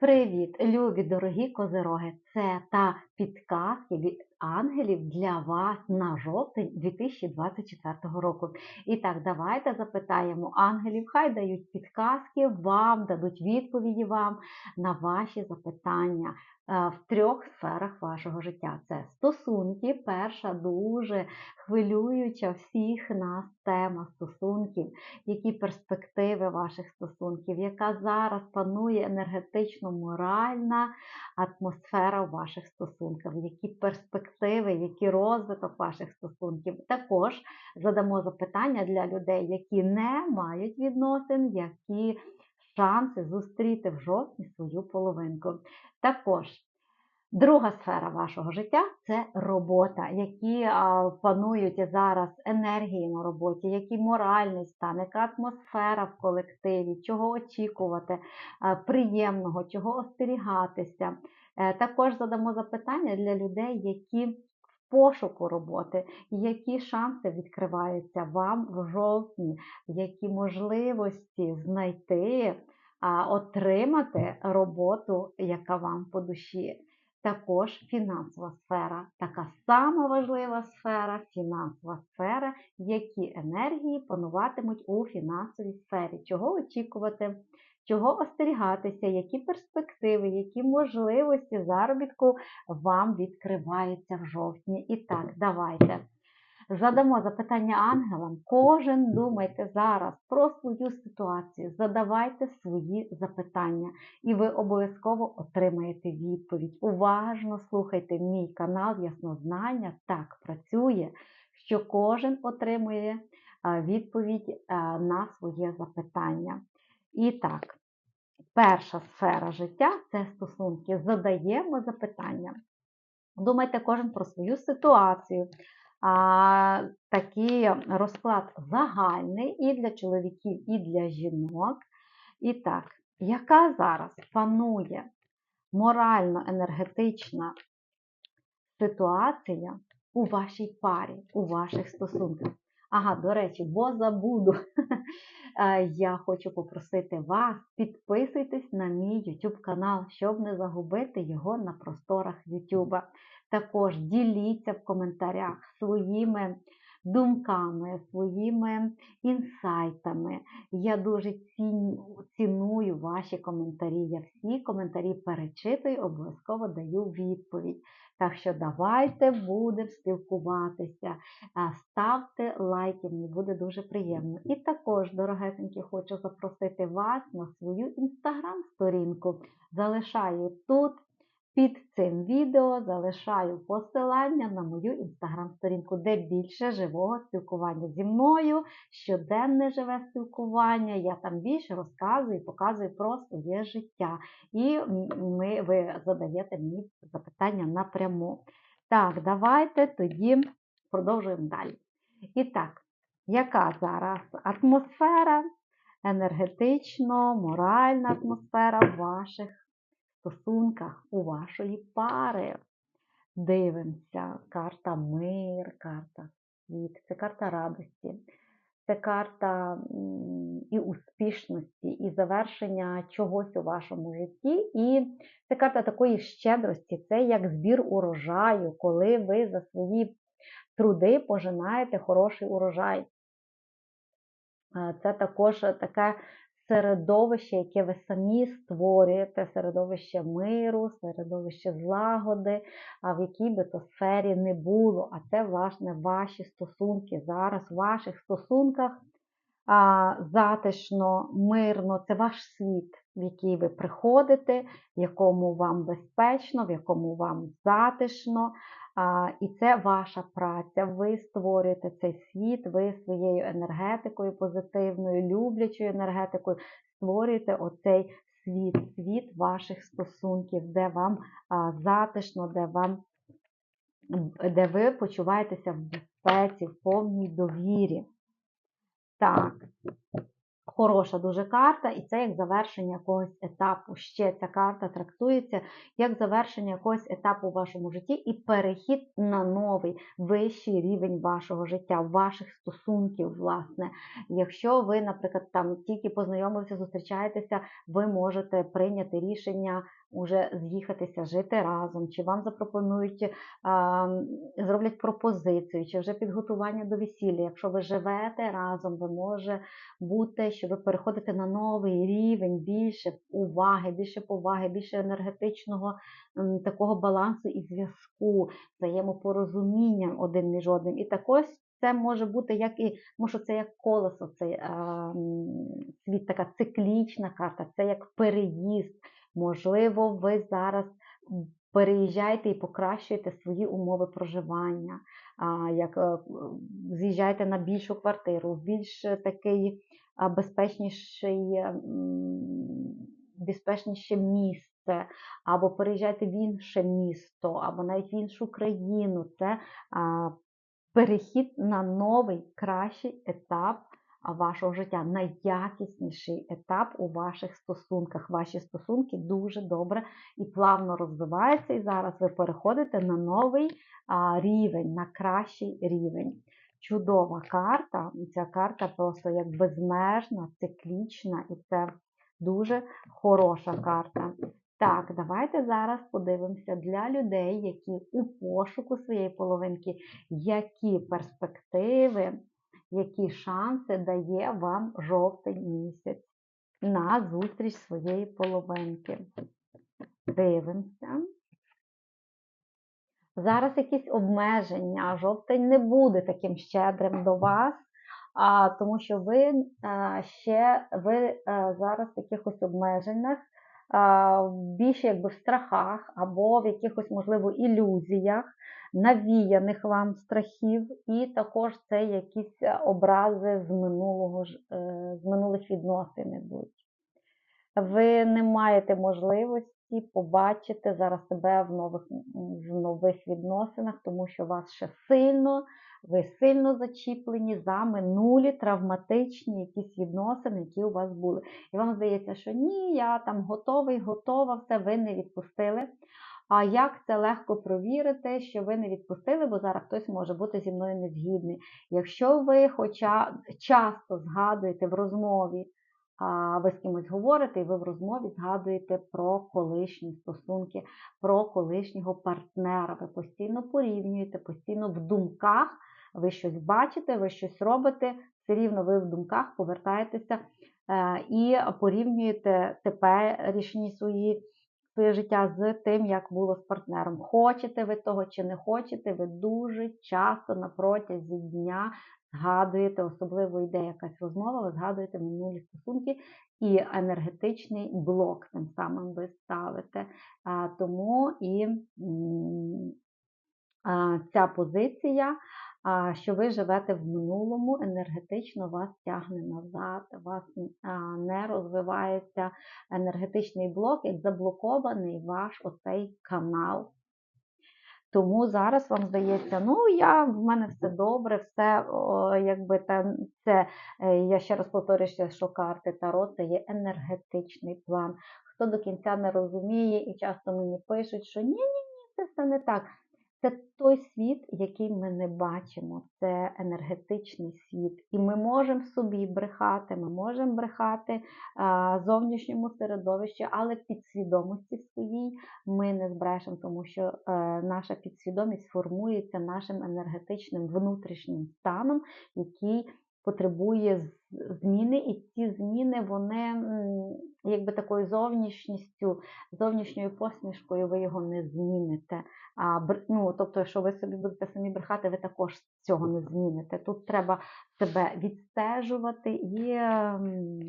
Привіт, любі дорогі козироги! Це та підказки від ангелів для вас на жовтень 2024 року. І так, давайте запитаємо ангелів, хай дають підказки вам, дадуть відповіді вам на ваші запитання е, в трьох сферах вашого життя. Це стосунки, перша дуже хвилююча всіх нас тема стосунків, які перспективи ваших стосунків, яка зараз панує енергетично-моральна атмосфера ваших стосунках, які перспективи, який розвиток ваших стосунків. Також задамо запитання для людей, які не мають відносин, які шанси зустріти в жовтні свою половинку. Також Друга сфера вашого життя це робота, які панують зараз енергії на роботі, який моральний стан, яка атмосфера в колективі, чого очікувати приємного, чого остерігатися. Е, також задамо запитання для людей, які в пошуку роботи, які шанси відкриваються вам в жовтні, які можливості знайти, отримати роботу, яка вам по душі. Також фінансова сфера, така сама важлива сфера, фінансова сфера, які енергії пануватимуть у фінансовій сфері, чого очікувати, чого остерігатися, які перспективи, які можливості заробітку вам відкриваються в жовтні. І так, давайте. Задамо запитання ангелам. Кожен думайте зараз про свою ситуацію, задавайте свої запитання, і ви обов'язково отримаєте відповідь. Уважно слухайте мій канал Яснознання. Так працює, що кожен отримує відповідь на своє запитання. І так, перша сфера життя це стосунки. Задаємо запитання. Думайте кожен про свою ситуацію такий розклад загальний і для чоловіків, і для жінок. І так, яка зараз панує морально-енергетична ситуація у вашій парі, у ваших стосунках? Ага, до речі, бо забуду. Я хочу попросити вас, підписуйтесь на мій YouTube канал, щоб не загубити його на просторах YouTube. Також діліться в коментарях своїми думками, своїми інсайтами. Я дуже ціную ваші коментарі. Я всі коментарі перечитую, обов'язково даю відповідь. Так що давайте будемо спілкуватися, ставте лайки, мені буде дуже приємно. І також, дорогесенькі, хочу запросити вас на свою інстаграм-сторінку. Залишаю тут під цим відео залишаю посилання на мою інстаграм-сторінку, де більше живого спілкування зі мною, щоденне живе спілкування. Я там більше розказую і показую про своє життя. І ми, ви задаєте мені запитання напряму. Так, давайте тоді продовжуємо далі. І так, яка зараз атмосфера, енергетично, моральна атмосфера ваших стосунках у вашої пари. Дивимося, карта мир, карта світ, це карта радості, це карта і успішності, і завершення чогось у вашому житті. І це карта такої щедрості, це як збір урожаю, коли ви за свої труди пожинаєте хороший урожай. Це також таке середовище, яке ви самі створюєте, середовище миру, середовище злагоди, а в якій би то сфері не було. А це, власне, ваші стосунки. Зараз в ваших стосунках а, затишно, мирно, це ваш світ, в який ви приходите, в якому вам безпечно, в якому вам затишно. І це ваша праця. Ви створюєте цей світ, ви своєю енергетикою, позитивною, люблячою енергетикою створюєте оцей світ, світ ваших стосунків, де вам затишно, де вам, де ви почуваєтеся в безпеці, в повній довірі. Так, Хороша дуже карта, і це як завершення якогось етапу. Ще ця карта трактується як завершення якогось етапу у вашому житті і перехід на новий вищий рівень вашого життя, ваших стосунків, власне. Якщо ви, наприклад, там тільки познайомилися, зустрічаєтеся, ви можете прийняти рішення уже з'їхатися, жити разом, чи вам запропонують, зроблять пропозицію, чи вже підготування до весілля. Якщо ви живете разом, ви може бути, що ви переходите на новий рівень, більше уваги, більше поваги, більше енергетичного такого балансу і зв'язку, взаємопорозуміння один між одним. І також це може бути як і, тому це як колесо, це світ, така циклічна карта, це як переїзд. Можливо, ви зараз переїжджаєте і покращуєте свої умови проживання, як е, з'їжджаєте на більшу квартиру, в більш такий безпечніший, безпечніше місце, або переїжджаєте в інше місто, або навіть в іншу країну. Це перехід на новий кращий етап вашого життя, найякісніший етап у ваших стосунках. Ваші стосунки дуже добре і плавно розвиваються, і зараз ви переходите на новий рівень, на кращий рівень. Чудова карта. Ця карта просто як безмежна, циклічна, і це дуже хороша карта. Так, давайте зараз подивимося для людей, які у пошуку своєї половинки, які перспективи, які шанси дає вам жовтий місяць на зустріч своєї половинки. Дивимося. Зараз якісь обмеження, жовтень не буде таким щедрим до вас, а, тому що ви а, ще ви а, зараз в якихось обмеженнях, більше якби в страхах або в якихось, можливо, ілюзіях, навіяних вам страхів, і також це якісь образи з минулого е, з минулих відносин ідуть. Ви не маєте можливості побачити зараз себе в нових, в нових відносинах, тому що вас ще сильно, ви сильно зачіплені за минулі травматичні якісь відносини, які у вас були. І вам здається, що ні, я там готовий, готова, все, ви не відпустили. А як це легко провірити, що ви не відпустили, бо зараз хтось може бути зі мною незгідний. Якщо ви хоча часто згадуєте в розмові, а, ви з кимось говорите, і ви в розмові згадуєте про колишні стосунки, про колишнього партнера. Ви постійно порівнюєте, постійно в думках ви щось бачите, ви щось робите, все рівно ви в думках повертаєтеся е, і порівнюєте теперішні свої. Своє життя з тим, як було з партнером. Хочете ви того чи не хочете, ви дуже часто на протязі дня згадуєте, особливо йде якась розмова, ви згадуєте минулі стосунки і енергетичний блок тим самим ви ставите. А, Тому і а, ця позиція, що ви живете в минулому, енергетично вас тягне назад, вас не розвивається енергетичний блок, як заблокований ваш оцей канал. Тому зараз вам здається, ну я в мене все добре, все о, якби та це е, я ще раз повторюся, що карти Таро це є енергетичний план. Хто до кінця не розуміє і часто мені пишуть, що ні, ні, ні, це все не так. Це той світ, який ми не бачимо, це енергетичний світ. І ми можемо собі брехати, ми можемо брехати зовнішньому середовищі, але підсвідомості своїй ми не збрешемо, тому що е, наша підсвідомість формується нашим енергетичним внутрішнім станом, який потребує зміни, і ці зміни вони якби такою зовнішністю, зовнішньою посмішкою ви його не зміните. А, ну, тобто, якщо ви собі будете самі брехати, ви також цього не зміните. Тут треба себе відстежувати і ем,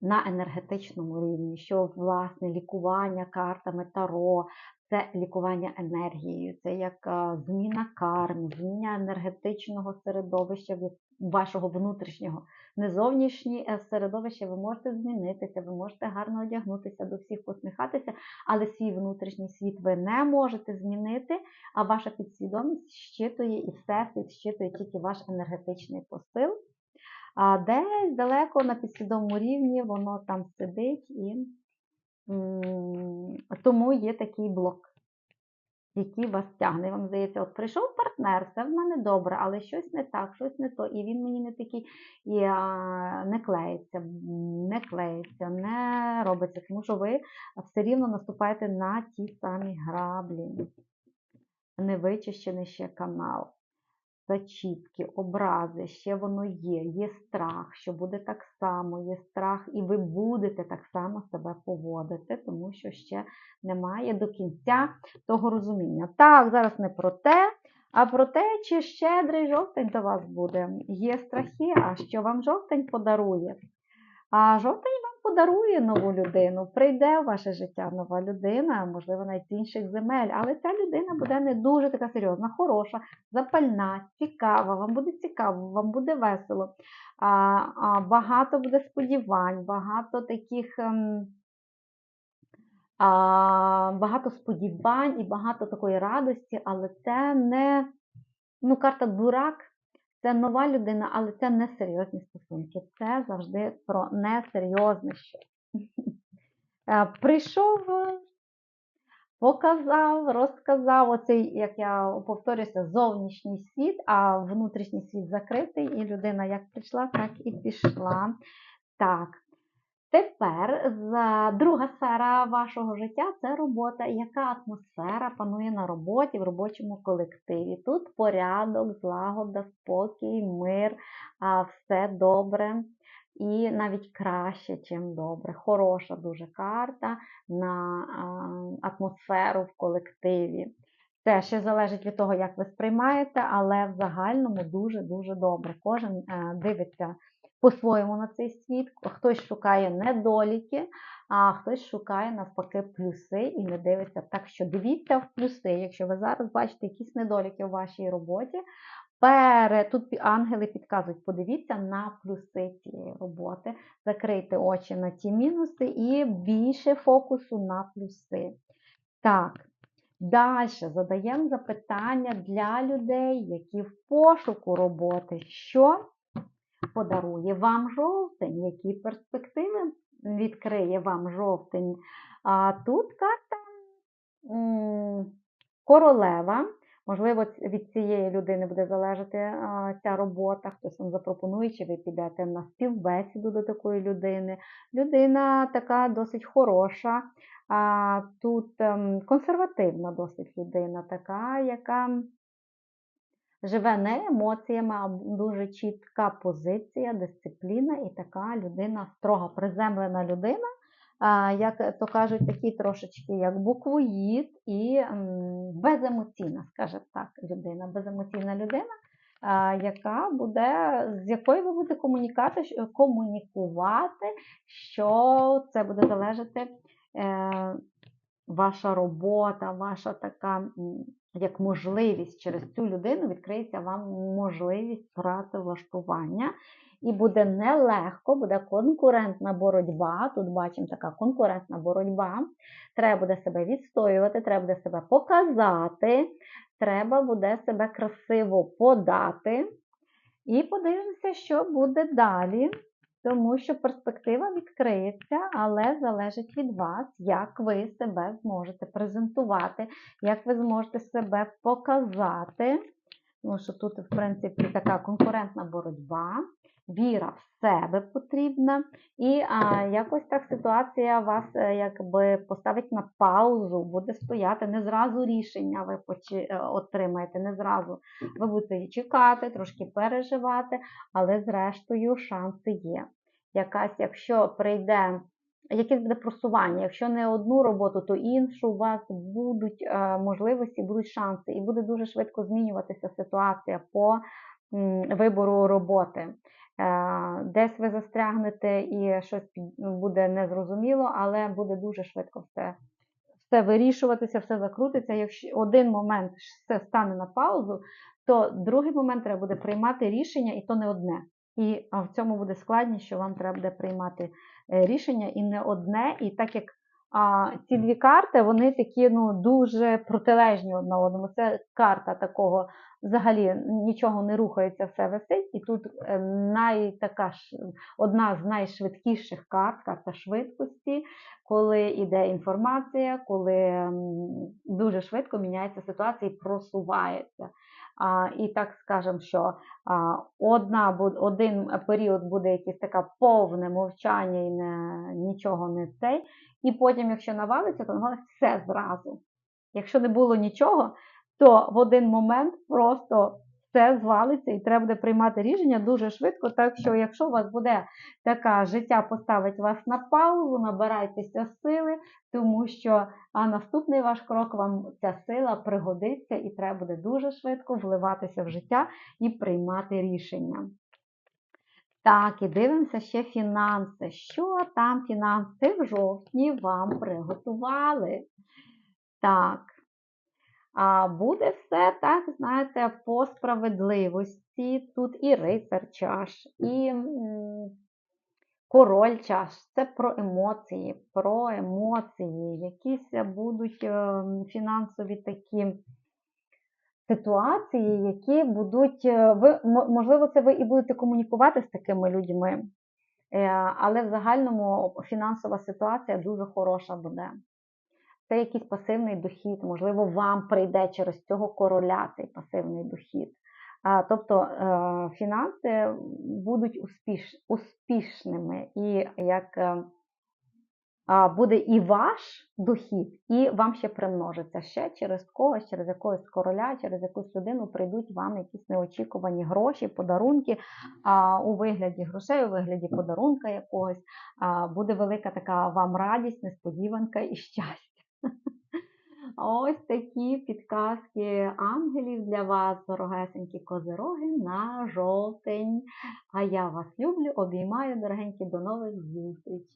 на енергетичному рівні, що власне лікування картами Таро, це лікування енергією, це як зміна карми, зміна енергетичного середовища вашого внутрішнього. Не зовнішнє е, середовище ви можете змінитися, ви можете гарно одягнутися, до всіх посміхатися, але свій внутрішній світ ви не можете змінити, а ваша підсвідомість щитує і всесвіт щитує тільки ваш енергетичний посил. А десь далеко на підсвідомому рівні воно там сидить і тому є такий блок, який вас тягне. Вам здається, от прийшов партнер, все в мене добре, але щось не так, щось не то, і він мені не такий і а, не клеїться, не клеїться, не робиться, тому що ви все рівно наступаєте на ті самі граблі, невичищений ще канал. Зачітки, образи, ще воно є, є страх, що буде так само, є страх, і ви будете так само себе поводити, тому що ще немає до кінця того розуміння. Так, зараз не про те, а про те, чи щедрий жовтень до вас буде. Є страхи, а що вам жовтень подарує? А жовтень подарує нову людину. Прийде в ваше життя нова людина, можливо, навіть з інших земель, але ця людина буде не дуже така серйозна, хороша, запальна, цікава, вам буде цікаво, вам буде весело. А, а, Багато буде сподівань, багато таких. ем, а, Багато сподівань і багато такої радості, але це не ну, карта дурак. Це нова людина, але це не серйозні стосунки. Це завжди про несерйозне щось. Прийшов, показав, розказав оцей, як я повторюся, зовнішній світ, а внутрішній світ закритий, і людина як прийшла, так і пішла. Так. Тепер друга сфера вашого життя це робота. Яка атмосфера панує на роботі в робочому колективі? Тут порядок, злагода, спокій, мир, все добре. І навіть краще, чим добре. Хороша дуже карта на атмосферу в колективі. Це ще залежить від того, як ви сприймаєте, але в загальному дуже-дуже добре. Кожен е, дивиться по-своєму на цей світ. Хтось шукає недоліки, а хтось шукає навпаки плюси і не дивиться. Так що дивіться в плюси. Якщо ви зараз бачите якісь недоліки у вашій роботі, пере... тут ангели підказують, подивіться на плюси цієї роботи, закрийте очі на ті мінуси і більше фокусу на плюси. Так. Далі задаємо запитання для людей, які в пошуку роботи. Що подарує вам жовтень, які перспективи відкриє вам жовтень. А тут карта королева. Можливо, від цієї людини буде залежати а, ця робота, хтось вам запропонує, чи ви підете на співбесіду до такої людини. Людина така досить хороша, а, тут ем, консервативна досить людина, така, яка живе не емоціями, а дуже чітка позиція, дисципліна і така людина, строга приземлена людина, як то кажуть, такі трошечки як буквоїд і беземоційна, скажімо так, людина, беземоційна людина, яка буде, з якою ви будете комунікати, комунікувати, що це буде залежати. Ваша робота, ваша така як можливість через цю людину відкриється вам можливість працевлаштування. І буде нелегко, буде конкурентна боротьба. Тут бачимо така конкурентна боротьба. Треба буде себе відстоювати, треба буде себе показати, треба буде себе красиво подати. І подивимося, що буде далі тому що перспектива відкриється, але залежить від вас, як ви себе зможете презентувати, як ви зможете себе показати. Тому що тут, в принципі, така конкурентна боротьба, віра в себе потрібна. І а, якось так ситуація вас е, якби поставить на паузу, буде стояти не зразу рішення ви е, отримаєте, не зразу. Ви будете чекати, трошки переживати, але зрештою шанси є. Якась, якщо прийде якесь буде просування, якщо не одну роботу, то іншу, у вас будуть е, можливості, будуть шанси, і буде дуже швидко змінюватися ситуація по вибору роботи. Е, Десь ви застрягнете і щось буде незрозуміло, але буде дуже швидко все все вирішуватися, все закрутиться. Якщо один момент все стане на паузу, то другий момент треба буде приймати рішення, і то не одне. І в цьому буде складність, що вам треба буде приймати рішення і не одне, і так як А, ці дві карти, вони такі ну, дуже протилежні одна одному. Це карта такого взагалі нічого не рухається, все висить. І тут е, най, така ж, одна з найшвидкіших карт, карта швидкості, коли йде інформація, коли дуже швидко міняється ситуація і просувається. І так скажемо, що одна, один період буде якесь таке повне мовчання і не, нічого не цей. І потім, якщо навалиться, то навалиться все зразу. Якщо не було нічого, то в один момент просто все звалиться і треба буде приймати рішення дуже швидко. Так що, якщо у вас буде таке життя поставить вас на паузу, набирайтеся сили, тому що а наступний ваш крок вам ця сила пригодиться, і треба буде дуже швидко вливатися в життя і приймати рішення. Так, і дивимося ще фінанси. Що там фінанси в жовтні вам приготували? Так. А буде все так, знаєте, по справедливості. Тут і рицар чаш, і король чаш. Це про емоції, про емоції. Якісь будуть е, фінансові такі ситуації, які будуть, е, ви, можливо, це ви і будете комунікувати з такими людьми, е, але в загальному фінансова ситуація дуже хороша буде. Це якийсь пасивний дохід, можливо, вам прийде через цього короля цей пасивний дохід. Тобто е, фінанси будуть успіш, успішними, і як е, буде і ваш дохід, і вам ще примножиться ще через когось, через якогось короля, через якусь людину прийдуть вам якісь неочікувані гроші, подарунки у вигляді грошей, у вигляді подарунка якогось. Буде велика така вам радість, несподіванка і щастя. Ось такі підказки ангелів для вас, дорогесенькі козироги, на жовтень. А я вас люблю, обіймаю, дорогенькі, до нових зустрічей.